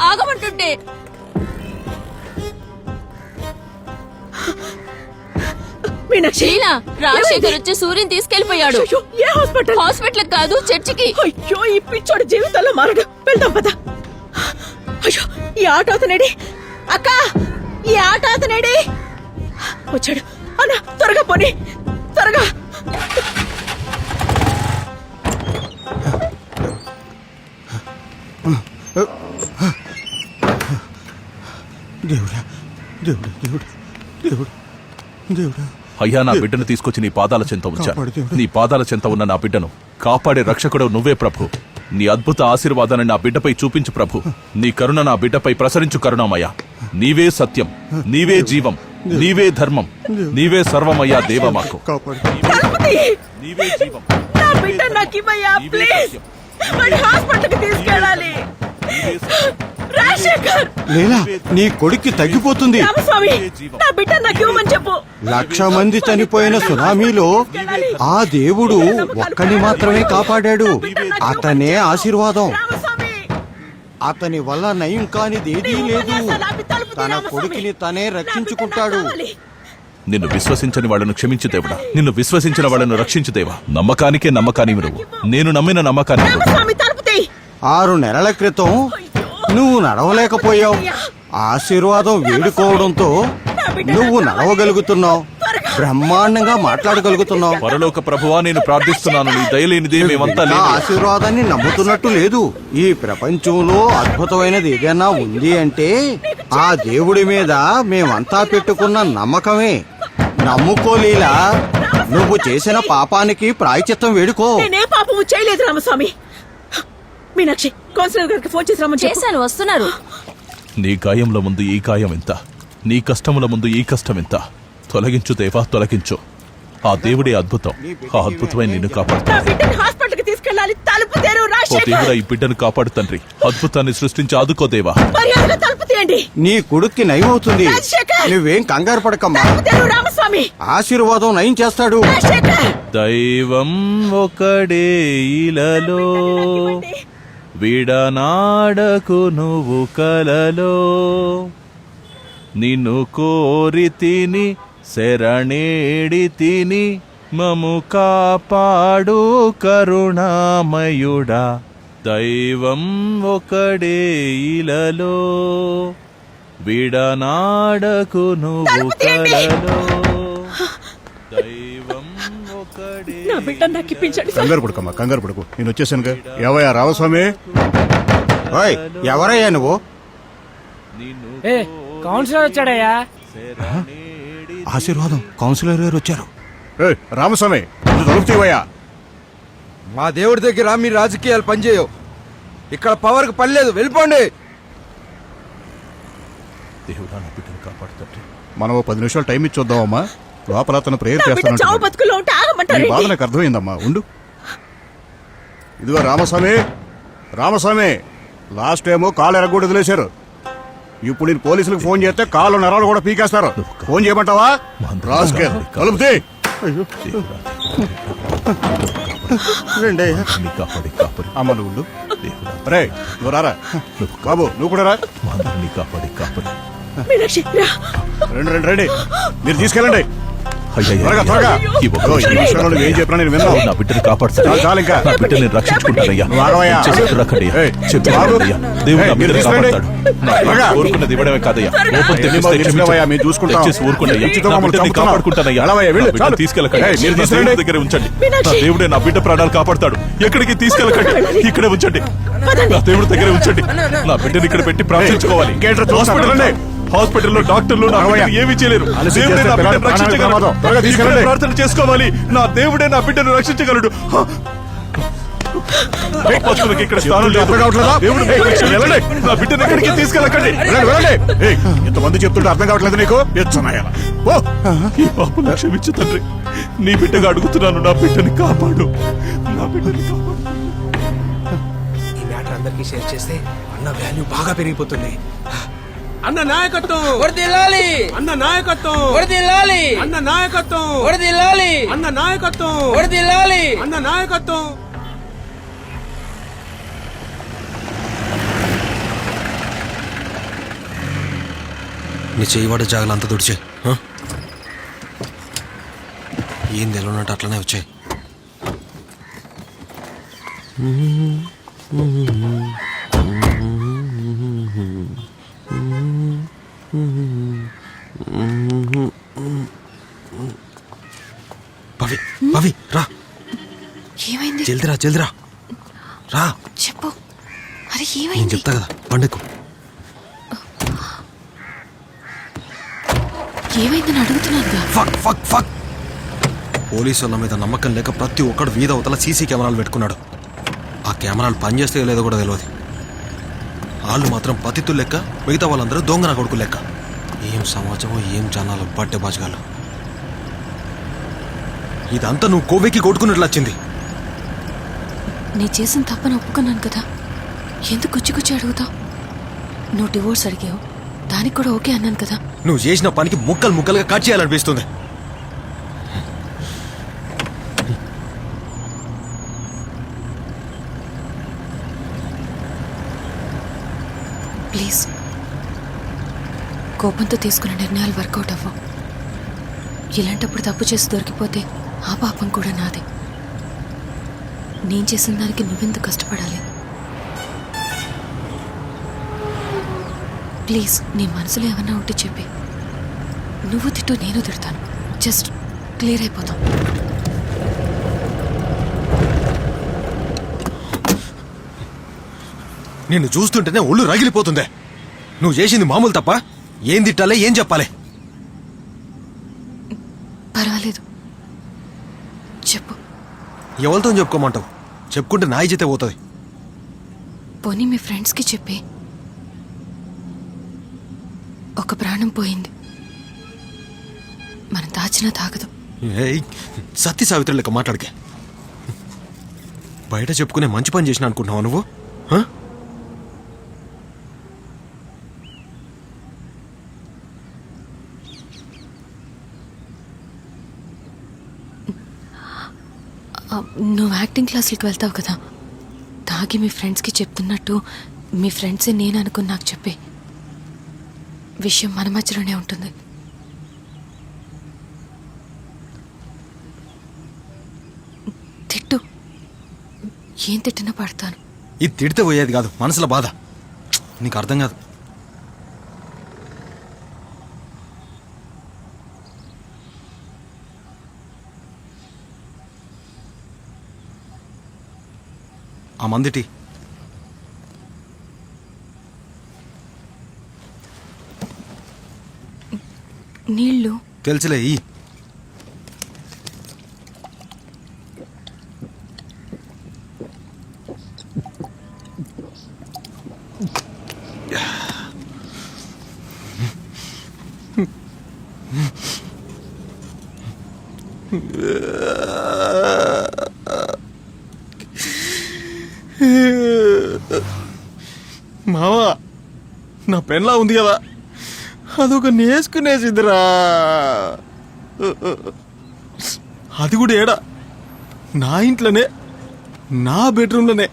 ఆగమంటుంటే. మీనాక్షి. లీలా రాజశేఖర్ వచ్చి సూర్యుని తీసుకెళ్ళిపోయాడు ఏ hospital? Hospital కాదు చర్చికి. అయ్యో ఈ పిచ్చోడి జీవితంలో మారడు. వెళ్దాం పద. అయ్యో ఈ ఆటో అతనేడి. అక్క ఈ ఆటో అతనేడి. వచ్చాడు. అన్న త్వరగా పోనీ. త్వరగా. దేవుడా దేవుడా దేవుడా దేవుడా దేవుడా. అయ్యా నా బిడ్డను తీసుకొచ్చి నీ పాదాల చెంత ఉంచా. నీ పాదాల చెంత ఉన్న నా బిడ్డను కాపాడే రక్షకుడు నువ్వే ప్రభు. నీ అద్భుత ఆశీర్వాదాన్ని నా బిడ్డపై చూపించు ప్రభు. నీ కరుణ నా బిడ్డపై ప్రసరించు కరుణమయ్యా. నీవే సత్యం నీవే జీవం నీవే ధర్మం నీవే సర్వమయ్యా దేవ మాకు. నీవే జీవం నా బిడ్డ నాకు ఇవ్వయ్యా ప్లీజ్ వాడి హాస్పిటల్కి తీసుకెళ్ళాలి. నీవే సత్యం. రాజశేఖర్! లేలా నీ కొడుక్కి తగ్గిపోతుంది. రామస్వామి నా బిడ్డ నాకు ఇవ్వమని చెప్పు. లక్ష మంది చనిపోయిన సునామీలో ఆ దేవుడు ఒక్కని మాత్రమే కాపాడాడు. అతనే ఆశీర్వాదం. అతని వల్ల నయం కానిదేదీ లేదు. తన కొడుకుని తనే రక్షించుకుంటాడు. నిన్ను విశ్వసించని వాళ్ళను క్షమించు దేవుడా. నిన్ను విశ్వసించిన వాళ్ళను రక్షించు దేవా. నమ్మకానికే నమ్మకాని నువ్వు. నేను నమ్మిన నమ్మకాన్ని. ఆరు నెలల క్రితం నువ్వు నడవలేకపోయావు. ఆశీర్వాదం వేడుకోవడంతో నువ్వు నడవగలుగుతున్నావు. బ్రహ్మాండంగా మాట్లాడగలుగుతున్నావు. పరలోక ప్రభువా నేను ప్రార్థిస్తున్నాను. నీ దయలేనిదే మేమంతా నా ఆశీర్వాదాన్ని నమ్ముతున్నట్టు లేదు. ఈ ప్రపంచంలో అద్భుతమైనది ఏదైనా ఉంది అంటే ఆ దేవుడి మీద మేమంతా పెట్టుకున్న నమ్మకమే. నమ్ముకోలేలా. నువ్వు చేసిన పాపానికి ప్రాయచిత్తం వేడుకో. నేనే పాపము చేయలేదు రామస్వామి. మీనాక్షి కౌన్సిలర్ గారికి ఫోన్ చేసి రమ్మని చెప్పు. చేశాను వస్తున్నారు. నీ గాయముల ముందు ఈ గాయం ఎంత? నీ కష్టముల ముందు ఈ కష్టం ఎంత? తొలగించు దేవా తొలగించు. ఆ దేవుడే అద్భుతం. ఆ అద్భుతమైన నిన్ను కాపాడు నా బిడ్డని హాస్పిటల్కి తీసుకెళ్ళాలి. తలుపు తెరు ఓ రాజశేఖర్ దేవుడా ఈ బిడ్డను కాపాడు తండ్రి. అద్భుతాన్ని సృష్టించి ఆదుకో దేవా. మర్యాదగా తలుపు తీయండి. నీ కొడుక్కి నయం అవుతుంది రాజశేఖర్! నువ్వేం కంగారు పడకమ్మా. తలుపు తెరు రామస్వామి. ఆశీర్వాదం నయం చేస్తాడు. రాజశేఖర్ దైవం ఒకడే ఇలలో విడనాడకు నువ్వు కలలో. నిన్ను కోరి తిని శరణేడి తిని మము కాపాడు కరుణామయుడా. దైవం ఒకడే ఇలలో. విడనాడకు నువ్వు. కలలో. దైవం నా బిడ్డ నాకు ఇప్పించండి సార్. కంగారు పడుకమ్మా కంగారు పడుకు. నేను వచ్చేసానుగా. ఏవయ్యా రామస్వామి? ఓయ్ ఎవరయ్యా నువ్వు? ఏ కౌన్సిలర్ వచ్చాడయ్యా? ఆశీర్వాదం. కౌన్సిలర్ గారు వచ్చారు. ఏయ్, రామస్వామి కొంచెం తలుపు తీవయ్యా మా దేవుడి దగ్గర మీ రాజకీయాలు పనిచేయవు. ఇక్కడ పవర్కి పని లేదు వెళ్ళిపోండి. దేవుడా నా బిడ్డను కాపాడుతండ్రి మనం ఓ పది నిమిషాలు టైం ఇచ్చి వద్దామమ్మా. లోపల అతను ప్రేయర్ చావు చేస్తాను బతుకులో ఉంటే నీ ఆగమంటారు బాధ నాకు అర్థమైందమ్మా ఉండు. ఇదిగో రామస్వామి రామస్వామి లాస్ట్ టైము కాలు ఎరగొట్టి వదిలేశారు. ఇప్పుడు నేను పోలీసులకు ఫోన్ చేస్తే కాళ్ళు నరాలు కూడా పీకేస్తారు. ఫోన్ చేయమంటావా? రాసుకెళ్ కలుపు తీ. దేవుడా రండి. అయ్యా. నీ కాపాడి కాపాడి అమ్మ నువ్వు ఉండు. దేవుడా రే నువ్వు రారా? బాబు నువ్వు కూడా రా. కాపాడి కాపాడి రండి రండి రండి. మీరు తీసుకెళ్ళండి. త్వరగా త్వరగా ఈ ఈ విషయంలో నువ్వు ఏం చెప్పినా నేను విన్నావు నా బిడ్డను కాపాడుతాను చాలు, ఇంకా. నా బిడ్డని రక్షించుకుంటానయ్యా చేసి దేవుడు నా మీరు బిడ్డను కాపాడతాడు త్వరగా. కోరుకున్నది ఇవ్వడమే కాదయ్యా త్వరగా. తెప్పిస్తే మేము చూసుకుంటాం. నా బిడ్డని కాపాడుకుంటానయ్యా చాలు. తీసుకెళ్ళకండి మీరు నా దేవుడి దగ్గర ఉంచండి నా దేవుడే నా బిడ్డ ప్రాణాలు కాపాడతాడు ఎక్కడికి తీసుకెళ్ళకండి ఇక్కడే ఉంచండి నా దేవుడి దగ్గర ఉంచండి నా బిడ్డని ఇక్కడ పెట్టి ప్రార్థించుకోవాలి ఇంకేంట్రా హాస్పిటల్లో డాక్టర్లు ఏమీ చేయలేరు. దేవుడే నా బిడ్డను రక్షించగలడు. ఇక్కడే. ప్రార్థన చేసుకోవాలి. నా దేవుడే నా బిడ్డను రక్షించగలడు. ఇక్కడ స్థానం లేదు? దేవుడు వెళ్ళండి. నా బిడ్డను ఎక్కడికి తీసుకెళ్ళకండి. వెళ్ళండి, ఇంతమంది చెప్తుంటే అర్థం కావట్లేదు నీకు? ఎచ్చనాయాల ఓ ఈ పాపను క్షమించు తండ్రి. నీ బిడ్డగా అడుగుతున్నాను. నా బిడ్డని కాపాడు. నా బిడ్డని కాపాడు. ఈ మ్యాటర్ అందరికీ షేర్ చేస్తే అన్న వాల్యూ బాగా పెరిగిపోతుంది. అన్న నాయకత్వం. వరదిల్లాలి అన్న నాయకత్వం. వరదిల్లాలి అన్న నాయకత్వం. వరదిల్లాలి అన్న నాయకత్వం. వరదిల్లాలి అన్న నాయకత్వం. నీ చేయవాడే జాగలు అంతా తుడిచే. ఏంది ఎలా ఉన్నట్టు అట్లనే వచ్చాయి పవి పవి రా. ఏమైంది? జల్దిరా జల్దిరా రా. చెప్పు. అరే నేను ఏమైంది? చెప్తా కదా పండుగ ఏమైందని అడుగుతున్నానుగా ఫక్ ఫక్ ఫక్. పోలీసు వాళ్ళ మీద నమ్మకం లేక ప్రతి ఒక్కడు వీధ అవతల సీసీ కెమెరాలు పెట్టుకున్నాడు. ఆ కెమెరాలు పనిచేస్తే లేదో కూడా తెలియదు వాళ్ళు మాత్రం పతితులు లెక్క మిగతా వాళ్ళందరూ దొంగన కొడుకు లెక్క. ఏం సమాజమో ఏం జనాలు బట్టె బాజగాలు ఇదంతా నువ్వు కొవ్వెక్కి కొట్టుకున్నట్లు వచ్చింది. నీ చేసిన తప్పని ఒప్పుకున్నాను కదా. ఎందుకు గుచ్చి గుచ్చి అడుగుతావు? నువ్వు డివోర్స్ అడిగావు. దానికి కూడా ఓకే అన్నాను కదా. నువ్వు చేసిన పనికి ముక్కలు ముక్కలుగా కట్ చేయాలనిపిస్తుంది. ప్లీజ్. కోపంతో తీసుకున్న నిర్ణయాలు వర్కౌట్ అవ్వవు ఇలాంటప్పుడు తప్పు చేసి దొరికిపోతే ఆ పాపం కూడా నాదే. నేను చేసిన దానికి నువ్వెందుకు కష్టపడాలి? ప్లీజ్ నీ మనసులో ఏమన్నా ఉంటే చెప్పి. నువ్వు తిట్టు నేను తిడతాను. జస్ట్ క్లియర్ అయిపోతాం. నిన్ను చూస్తుంటేనే ఒళ్ళు రగిలిపోతుందే. నువ్వు చేసింది మామూలు తప్ప ఏం తిట్టాలే ఏం చెప్పాలి? పర్వాలేదు. ఎవరితో చెప్పుకోమంటావు? చెప్పుకుంటే నా ఇజ్జతే పోతుంది. పోనీ మీ ఫ్రెండ్స్కి చెప్పి. ఒక ప్రాణం పోయింది. మనం దాచినా తాగదు. ఏయ్ సత్య సావిత్రి లెక్క మాట్లాడకే. బయట చెప్పుకునే మంచి పని చేసిన అనుకుంటున్నావా నువ్వు? హ? ఆ, నువ్వు యాక్టింగ్ క్లాసులకు వెళ్తావు కదా. తాగి మీ ఫ్రెండ్స్కి చెప్తున్నట్టు మీ ఫ్రెండ్సే నేను అనుకుని నాకు చెప్పి విషయం మన మధ్యలోనే ఉంటుంది. తిట్టు. ఏం తిట్టినా పడతాను. ఇది తిడితే పోయేది కాదు మనసులో బాధ. నీకు అర్థం కాదు. ఆ మందిటి నీళ్ళు? తెలుసులే ఈ. మావా నా పెన్లా ఉంది కదా. అదొక నేసుకునేసిద్దిరా. అది కూడా ఏడా? నా ఇంట్లోనే నా బెడ్రూమ్లోనే.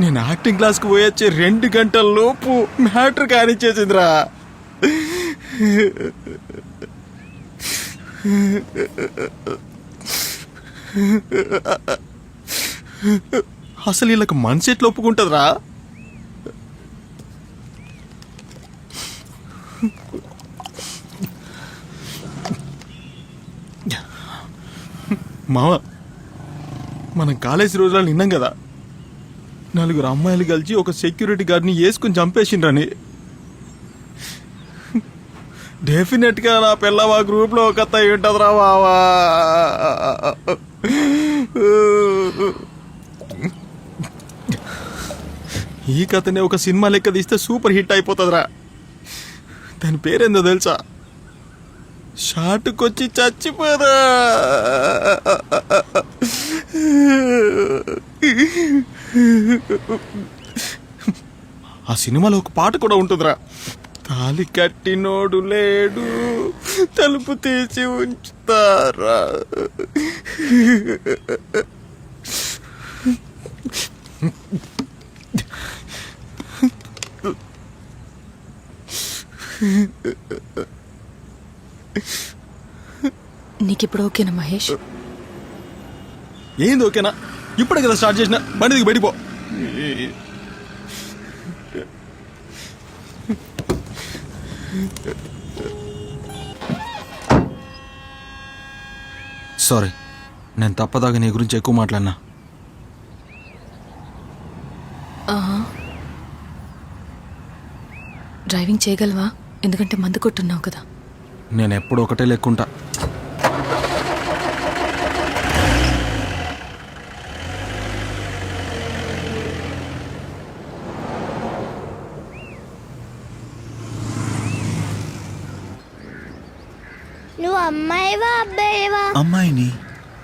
నేను యాక్టింగ్ క్లాస్కి పోయొచ్చే రెండు గంటల లోపు మ్యాటర్ కానిచ్చేసిందిరా. అసలు వీళ్ళకి మనసు ఎట్లా ఒప్పుకుంటుందిరా? మామ మనం కాలేజీ రోజులు నిన్నాం కదా. నలుగురు అమ్మాయిలు కలిసి ఒక సెక్యూరిటీ గార్డ్ని వేసుకుని చంపేసిండ్రని. డెఫినెట్గా నా పిల్ల మా గ్రూప్లో ఒక అత్త ఉంటుందిరా బావా ఈ కథనే ఒక సినిమా లెక్క తీస్తే సూపర్ హిట్ అయిపోతుందిరా. దాని పేరేందో తెలుసా? షార్ట్కొచ్చి చచ్చిపోదా ఆ సినిమాలో ఒక పాట కూడా ఉంటుందిరా. తాలి కట్టినోడు లేడు తలుపు తీసి ఉంచుతారా? నీకిప్పుడు ఓకేనా మహేష్? ఏంది ఓకేనా? ఇప్పుడే కదా స్టార్ట్ చేసిన. బండి దిగి బయటిపో సారీ నేను తప్పదాగా నీ గురించి ఎక్కువ మాట్లాడినా. డ్రైవింగ్ చేయగలవా? ఎందుకంటే మందు కొట్టున్నావు కదా. నేను ఎప్పుడు ఒకటే లెక్కుంటా నువ్వు అమ్మాయివా అబ్బాయివా అమ్మాయిని?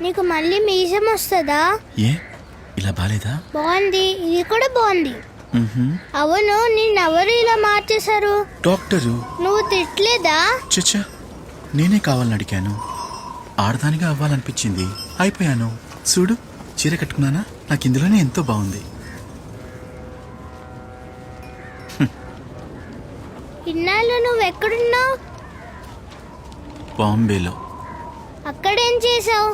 నీకు మళ్ళీ మీసం వస్తుందా? ఏ? ఇలా బాలేదా? బాగుంది. ఇది కూడా బాగుంది. అవును నిన్నెవరు ఇలా మార్చేశారు? డాక్టరు. నువ్వు తిట్లేదా చచ్చా నేనే కావాలని అడిగాను. ఆడదానిగా అవ్వాలనిపించింది. అయిపోయాను. చూడు చీర కట్టుకున్నానా? నాకు ఇందులోనే ఎంతో బాగుంది. ఇన్నాళ్ళు నువ్వు ఎక్కడున్నావు? బాంబేలో. అక్కడేం చేసావు